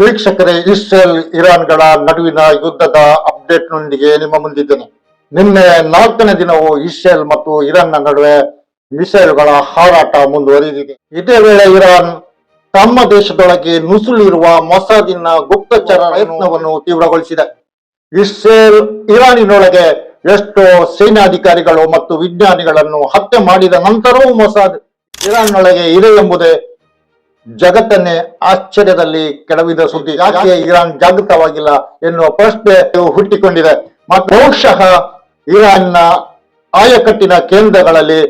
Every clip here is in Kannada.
ವೀಕ್ಷಕರೇ, ಇಸ್ರೇಲ್ ಇರಾನ್ಗಳ ನಡುವಿನ ಯುದ್ಧದ ಅಪ್ಡೇಟ್ನೊಂದಿಗೆ ನಿಮ್ಮ ಮುಂದಿದ್ದೇನೆ. ನಿನ್ನೆ ನಾಲ್ಕನೇ ದಿನವೂ ಇಸ್ರೇಲ್ ಮತ್ತು ಇರಾನ್ನ ನಡುವೆ ಮಿಸೈಲ್ಗಳ ಹಾರಾಟ ಮುಂದುವರಿದಿದೆ. ಇದೇ ವೇಳೆ ಇರಾನ್ ತಮ್ಮ ದೇಶದೊಳಗೆ ನುಸುಳಿರುವ ಮೊಸಾದಿನ ಗುಪ್ತಚರ ಪ್ರಯತ್ನವನ್ನು ತೀವ್ರಗೊಳಿಸಿದೆ. ಇಸ್ರೇಲ್ ಇರಾನಿನೊಳಗೆ ಎಷ್ಟೋ ಸೇನಾಧಿಕಾರಿಗಳು ಮತ್ತು ವಿಜ್ಞಾನಿಗಳನ್ನು ಹತ್ಯೆ ಮಾಡಿದ ನಂತರವೂ ಮೊಸಾದ್ ಇರಾನ್ನೊಳಗೆ ಇದೆ ಎಂಬುದೇ ಜಗತ್ತನ್ನೇ ಆಶ್ಚರ್ಯದಲ್ಲಿ ಕೆಡವಿದ ಸುದ್ದಿ. ಯಾಕೆ ಇರಾನ್ ಜಾಗೃತವಾಗಿಲ್ಲ ಎನ್ನುವ ಪ್ರಶ್ನೆ ಹುಟ್ಟಿಕೊಂಡಿದೆ. ಮತ್ತು ಬಹುಶಃ ಇರಾನ್ನ ಆಯಕಟ್ಟಿನ ಕೇಂದ್ರಗಳಲ್ಲಿ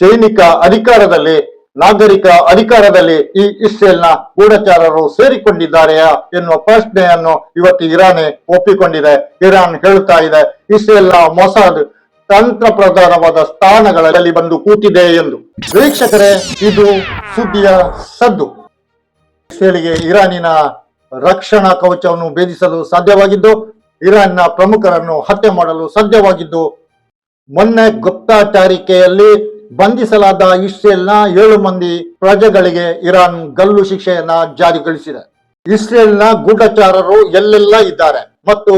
ಸೈನಿಕ ಅಧಿಕಾರದಲ್ಲಿ, ನಾಗರಿಕ ಅಧಿಕಾರದಲ್ಲಿ ಈ ಇಸ್ರೇಲ್ನ ಗೂಢಚಾರರು ಸೇರಿಕೊಂಡಿದ್ದಾರೆಯಾ ಎನ್ನುವ ಪ್ರಶ್ನೆಯನ್ನು ಇವತ್ತು ಇರಾನ್ ಒಪ್ಪಿಕೊಂಡಿದೆ. ಇರಾನ್ ಹೇಳುತ್ತಾ ಇದೆ, ಇಸ್ರೇಲ್ನ ಮೊಸಾದ್ ತಂತ್ರ ಪ್ರಧಾನವಾದ ಸ್ಥಾನಗಳಲ್ಲಿ ಬಂದು ಕೂತಿದೆ ಎಂದು. ವೀಕ್ಷಕರೇ, ಇದು ಸುದ್ದಿಯ ಸದ್ದು. ಇಸ್ರೇಲಿಗೆ ಇರಾನಿನ ರಕ್ಷಣಾ ಕವಚವನ್ನು ಭೇದಿಸಲು ಸಾಧ್ಯವಾಗಿದ್ದು, ಇರಾನ್ನ ಪ್ರಮುಖರನ್ನು ಹತ್ಯೆ ಮಾಡಲು ಸಾಧ್ಯವಾಗಿದ್ದು, ಮೊನ್ನೆ ಗುಪ್ತಾಚಾರಿಕೆಯಲ್ಲಿ ಬಂಧಿಸಲಾದ ಇಸ್ರೇಲ್ನ ಏಳು ಮಂದಿ ಪ್ರಜೆಗಳಿಗೆ ಇರಾನ್ ಗಲ್ಲು ಶಿಕ್ಷೆಯನ್ನ ಜಾರಿಗೊಳಿಸಿದೆ. ಇಸ್ರೇಲ್ನ ಗೂಢಚಾರರು ಎಲ್ಲೆಲ್ಲ ಇದ್ದಾರೆ ಮತ್ತು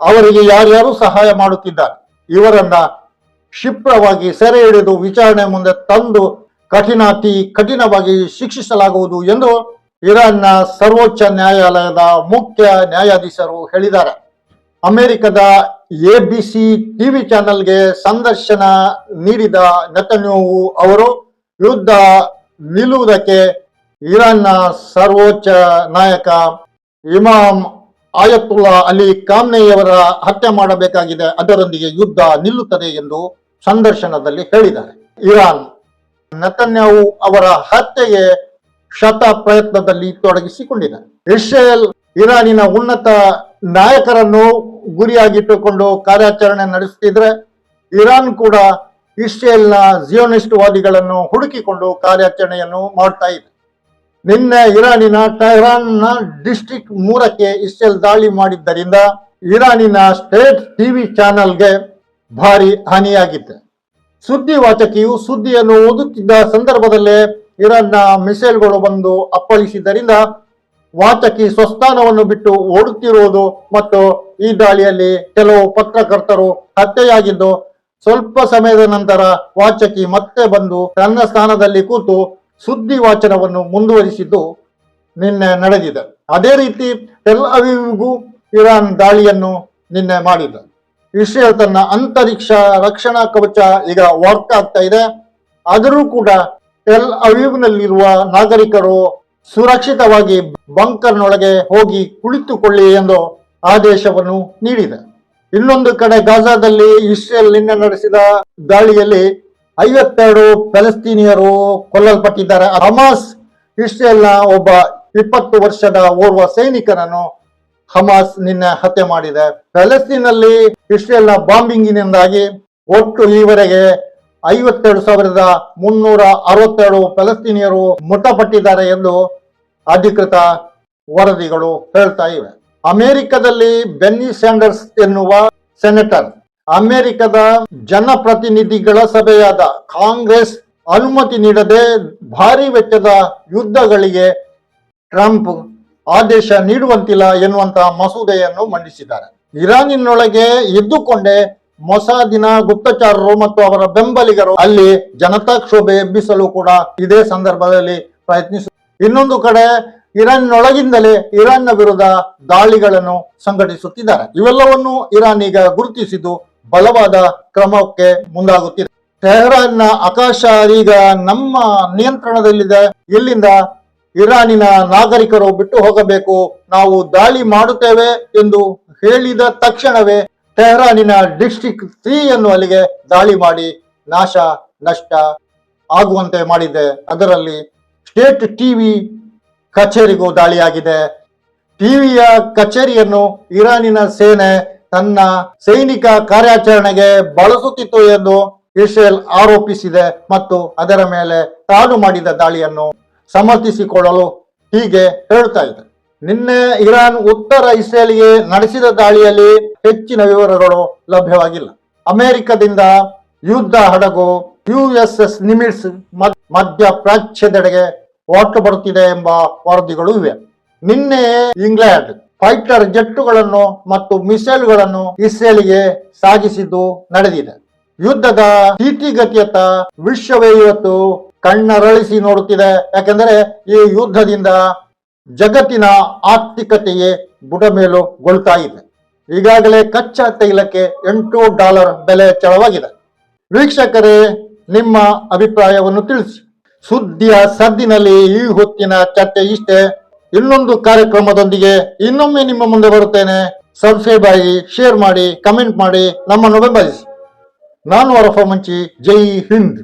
ಅವರಿಗೆ ಯಾರ್ಯಾರು ಸಹಾಯ ಮಾಡುತ್ತಿದ್ದಾರೆ, ಇವರನ್ನ ಕ್ಷಿಪ್ರವಾಗಿ ಸೆರೆ ಹಿಡಿದು ವಿಚಾರಣೆ ಮುಂದೆ ತಂದು ಕಠಿಣಾತಿ ಕಠಿಣವಾಗಿ ಶಿಕ್ಷಿಸಲಾಗುವುದು ಎಂದು ಇರಾನ್ನ ಸರ್ವೋಚ್ಚ ನ್ಯಾಯಾಲಯದ ಮುಖ್ಯ ನ್ಯಾಯಾಧೀಶರು ಹೇಳಿದ್ದಾರೆ. ಅಮೆರಿಕದ ಎಬಿಸಿ ಟಿವಿ ಚಾನೆಲ್ಗೆ ಸಂದರ್ಶನ ನೀಡಿದ ನೆತನ್ಯಾಹು ಅವರು, ಯುದ್ಧ ನಿಲ್ಲುವುದಕ್ಕೆ ಇರಾನ್ನ ಸರ್ವೋಚ್ಚ ನಾಯಕ ಇಮಾಮ್ ಆಯತುಲ್ಲಾ ಅಲಿ ಕಾಮ್ನೆಯವರ ಹತ್ಯೆ ಮಾಡಬೇಕಾಗಿದೆ, ಅದರೊಂದಿಗೆ ಯುದ್ಧ ನಿಲ್ಲುತ್ತದೆ ಎಂದು ಸಂದರ್ಶನದಲ್ಲಿ ಹೇಳಿದ್ದಾರೆ. ಇರಾನ್ ನೆತನ್ಯಾಹು ಅವರ ಹತ್ಯೆಗೆ ಶತ ಪ್ರಯತ್ನದಲ್ಲಿ ತೊಡಗಿಸಿಕೊಂಡಿದೆ. ಇಸ್ರೇಲ್ ಇರಾನಿನ ಉನ್ನತ ನಾಯಕರನ್ನು ಗುರಿಯಾಗಿಟ್ಟುಕೊಂಡು ಕಾರ್ಯಾಚರಣೆ ನಡೆಸುತ್ತಿದ್ರೆ ಇರಾನ್ ಕೂಡ ಇಸ್ರೇಲ್ನ ಜಿಯೋನಿಸ್ಟ್ ವಾದಿಗಳನ್ನು ಹುಡುಕಿಕೊಂಡು ಕಾರ್ಯಾಚರಣೆಯನ್ನು ಮಾಡ್ತಾ ಇದೆ. ನಿನ್ನೆ ಇರಾನಿನ ಟೆಹರಾನ್ನ ಡಿಸ್ಟ್ರಿಕ್ಟ್ ಮೂರಕ್ಕೆ ಇಸ್ರೇಲ್ ದಾಳಿ ಮಾಡಿದ್ದರಿಂದ ಇರಾನಿನ ಸ್ಟೇಟ್ ಟಿವಿ ಚಾನೆಲ್ಗೆ ಭಾರಿ ಹಾನಿಯಾಗಿತ್ತು. ಸುದ್ದಿ ವಾಚಕಿಯು ಸುದ್ದಿಯನ್ನು ಓದುತ್ತಿದ್ದ ಸಂದರ್ಭದಲ್ಲೇ ಇರಾನ್ನ ಮಿಸೈಲ್ಗಳು ಬಂದು ಅಪ್ಪಳಿಸಿದ್ದರಿಂದ ವಾಚಕಿ ಸ್ವಸ್ಥಾನವನ್ನು ಬಿಟ್ಟು ಓಡುತ್ತಿರುವುದು ಮತ್ತು ಈ ದಾಳಿಯಲ್ಲಿ ಕೆಲವು ಪತ್ರಕರ್ತರು ಹತ್ಯೆಯಾಗಿದ್ದು, ಸ್ವಲ್ಪ ಸಮಯದ ನಂತರ ವಾಚಕಿ ಮತ್ತೆ ಬಂದು ತನ್ನ ಸ್ಥಾನದಲ್ಲಿ ಕೂತು ಸುದ್ದಿ ವಾಚನವನ್ನು ಮುಂದುವರಿಸಿದ್ದು ನಿನ್ನೆ ನಡೆದಿದೆ. ಅದೇ ರೀತಿ ಟೆಲ್ ಅವೀವ್ಗೂ ಇರಾನ್ ದಾಳಿಯನ್ನು ನಿನ್ನೆ ಮಾಡಿದೆ ಇಸ್ರೇಲ್ ತನ್ನ ಅಂತರಿಕ್ಷ ರಕ್ಷಣಾ ಕವಚ ಈಗ ವರ್ಕ್ ಆಗ್ತಾ ಇದೆ. ಆದರೂ ಕೂಡ ಟೆಲ್ ಅವೀವ್ನಲ್ಲಿರುವ ನಾಗರಿಕರು ಸುರಕ್ಷಿತವಾಗಿ ಬಂಕರ್ನೊಳಗೆ ಹೋಗಿ ಕುಳಿತುಕೊಳ್ಳಿ ಎಂದು ಆದೇಶವನ್ನು ನೀಡಿದೆ. ಇನ್ನೊಂದು ಕಡೆ ಗಾಜಾದಲ್ಲಿ ಇಸ್ರೇಲ್ ನಿನ್ನೆ ನಡೆಸಿದ ದಾಳಿಯಲ್ಲಿ ಐವತ್ತೆರಡು ಫಲಸ್ತೀನಿಯರು ಕೊಲ್ಲಲ್ಪಟ್ಟಿದ್ದಾರೆ. ಹಮಾಸ್ ಇಸ್ರೇಲ್ನ ಒಬ್ಬ ಇಪ್ಪತ್ತು ವರ್ಷದ ಓರ್ವ ಸೈನಿಕನನ್ನು ಹಮಾಸ್ ನಿನ್ನೆ ಹತ್ಯೆ ಮಾಡಿದೆ. ಪ್ಯಾಲೆಸ್ತೀನಲ್ಲಿ ಇಸ್ರೇಲ್ನ ಬಾಂಬಿಂಗಿನಿಂದಾಗಿ ಒಟ್ಟು ಈವರೆಗೆ ಐವತ್ತೆರಡು ಸಾವಿರದ ಮುನ್ನೂರ ಅರವತ್ತೆರಡು ಫಲಸ್ತೀನಿಯರು ಮೃತಪಟ್ಟಿದ್ದಾರೆ ಎಂದು ಅಧಿಕೃತ ವರದಿಗಳು ಹೇಳ್ತಾ ಇವೆ. ಅಮೆರಿಕದಲ್ಲಿ ಬೆನ್ನಿ ಸ್ಯಾಂಡರ್ಸ್ ಎನ್ನುವ ಸೆನೆಟರ್, ಅಮೆರಿಕದ ಜನಪ್ರತಿನಿಧಿಗಳ ಸಭೆಯಾದ ಕಾಂಗ್ರೆಸ್ ಅನುಮತಿ ನೀಡದೆ ಭಾರಿ ವೆಚ್ಚದ ಯುದ್ಧಗಳಿಗೆ ಟ್ರಂಪ್ ಆದೇಶ ನೀಡುವಂತಿಲ್ಲ ಎನ್ನುವಂತಹ ಮಸೂದೆಯನ್ನು ಮಂಡಿಸಿದ್ದಾರೆ. ಇರಾನಿನೊಳಗೆ ಇದ್ದುಕೊಂಡೇ ಮೊಸಾದಿನ ಗುಪ್ತಚಾರರು ಮತ್ತು ಅವರ ಬೆಂಬಲಿಗರು ಅಲ್ಲಿ ಜನತಾ ಕ್ಷೋಭೆ ಎಬ್ಬಿಸಲು ಕೂಡ ಇದೇ ಸಂದರ್ಭದಲ್ಲಿ ಪ್ರಯತ್ನಿಸ ಇನ್ನೊಂದು ಕಡೆ ಇರಾನ್ನೊಳಗಿಂದಲೇ ಇರಾನ್ನ ವಿರುದ್ಧ ದಾಳಿಗಳನ್ನು ಸಂಘಟಿಸುತ್ತಿದ್ದಾರೆ. ಇವೆಲ್ಲವನ್ನು ಇರಾನ್ ಈಗ ಗುರುತಿಸಿದ್ದು ಬಲವಾದ ಕ್ರಮಕ್ಕೆ ಮುಂದಾಗುತ್ತಿದೆ. ಟೆಹರಾನ್ನ ಆಕಾಶ ಈಗ ನಮ್ಮ ನಿಯಂತ್ರಣದಲ್ಲಿದೆ. ಇಲ್ಲಿಂದ ಇರಾನಿನ ನಾಗರಿಕರು ಬಿಟ್ಟು ಹೋಗಬೇಕು. ನಾವು ದಾಳಿ ಮಾಡುತ್ತೇವೆ ಎಂದು ಹೇಳಿದ ತಕ್ಷಣವೇ ಟೆಹರಾನಿನ ಡಿಸ್ಟ್ರಿಕ್ಟ್ ತ್ರೀ ಅನ್ನು ಅಲ್ಲಿಗೆ ದಾಳಿ ಮಾಡಿ ನಾಶ, ನಷ್ಟ ಆಗುವಂತೆ ಮಾಡಿದೆ. ಅದರಲ್ಲಿ ಸ್ಟೇಟ್ ಟಿವಿ ಕಚೇರಿಗೂ ದಾಳಿಯಾಗಿದೆ. ಟಿವಿಯ ಕಚೇರಿಯನ್ನು ಇರಾನಿನ ಸೇನೆ ತನ್ನ ಸೈನಿಕ ಕಾರ್ಯಾಚರಣೆಗೆ ಬಳಸುತ್ತಿತ್ತು ಎಂದು ಇಸ್ರೇಲ್ ಆರೋಪಿಸಿದೆ ಮತ್ತು ಅದರ ಮೇಲೆ ತಾನು ಮಾಡಿದ ದಾಳಿಯನ್ನು ಸಮರ್ಥಿಸಿಕೊಳ್ಳಲು ಹೀಗೆ ಹೇಳ್ತಾ ಇದೆ ನಿನ್ನೆ ಇರಾನ್ ಉತ್ತರ ಇಸ್ರೇಲ್ಗೆ ನಡೆಸಿದ ದಾಳಿಯಲ್ಲಿ ಹೆಚ್ಚಿನ ವಿವರಗಳು ಲಭ್ಯವಾಗಿಲ್ಲ. ಅಮೆರಿಕದಿಂದ ಯುದ್ಧ ಹಡಗು ಯುಎಸ್ಎಸ್ ನಿಮಿಟ್ಸ್ ಮಧ್ಯ ಪ್ರಾಚ್ಯದೆಡೆಗೆ ಒಟ್ಟು ಬರುತ್ತಿದೆ ಎಂಬ ವರದಿಗಳು ಇವೆ. ನಿನ್ನೆ ಇಂಗ್ಲೆಂಡ್ ಫೈಟರ್ ಜೆಟ್ಟುಗಳನ್ನು ಮತ್ತು ಮಿಸೈಲ್ಗಳನ್ನು ಇಸ್ರೇಲ್ಗೆ ಸಾಗಿಸಿದ್ದು ನಡೆದಿದೆ. ಯುದ್ಧದ ಸ್ಥಿತಿಗತಿಯತ್ತ ವಿಶ್ವವೇ ಇವತ್ತು ಕಣ್ಣರಳಿಸಿ ನೋಡುತ್ತಿದೆ. ಯಾಕೆಂದರೆ ಈ ಯುದ್ಧದಿಂದ ಜಗತ್ತಿನ ಆರ್ಥಿಕತೆಯೇ ಬುಡಮೇಲುಗೊಳ್ತಾ ಇದೆ. ಈಗಾಗಲೇ ಕಚ್ಚಾ ತೈಲಕ್ಕೆ ಎಂಟು ಡಾಲರ್ ಬೆಲೆ ಹೆಚ್ಚಳವಾಗಿದೆ ವೀಕ್ಷಕರೇ, ನಿಮ್ಮ ಅಭಿಪ್ರಾಯವನ್ನು ತಿಳಿಸಿ. ಸುದ್ದಿಯ ಸದ್ದಿನಲ್ಲಿ ಈ ಹೊತ್ತಿನ ಚರ್ಚೆ ಇಷ್ಟೇ. ಇನ್ನೊಂದು ಕಾರ್ಯಕ್ರಮದೊಂದಿಗೆ ಇನ್ನೊಮ್ಮೆ ನಿಮ್ಮ ಮುಂದೆ ಬರುತ್ತೇನೆ. ಸಬ್ಸ್ಕ್ರೈಬ್ ಆಗಿ ಶೇರ್ ಮಾಡಿ, ಕಮೆಂಟ್ ಮಾಡಿ ನಮ್ಮನ್ನು ಬೆಂಬಲಿಸಿ. ನಾನು ಅರಫ ಮಂಚಿ, ಜೈ ಹಿಂದ್.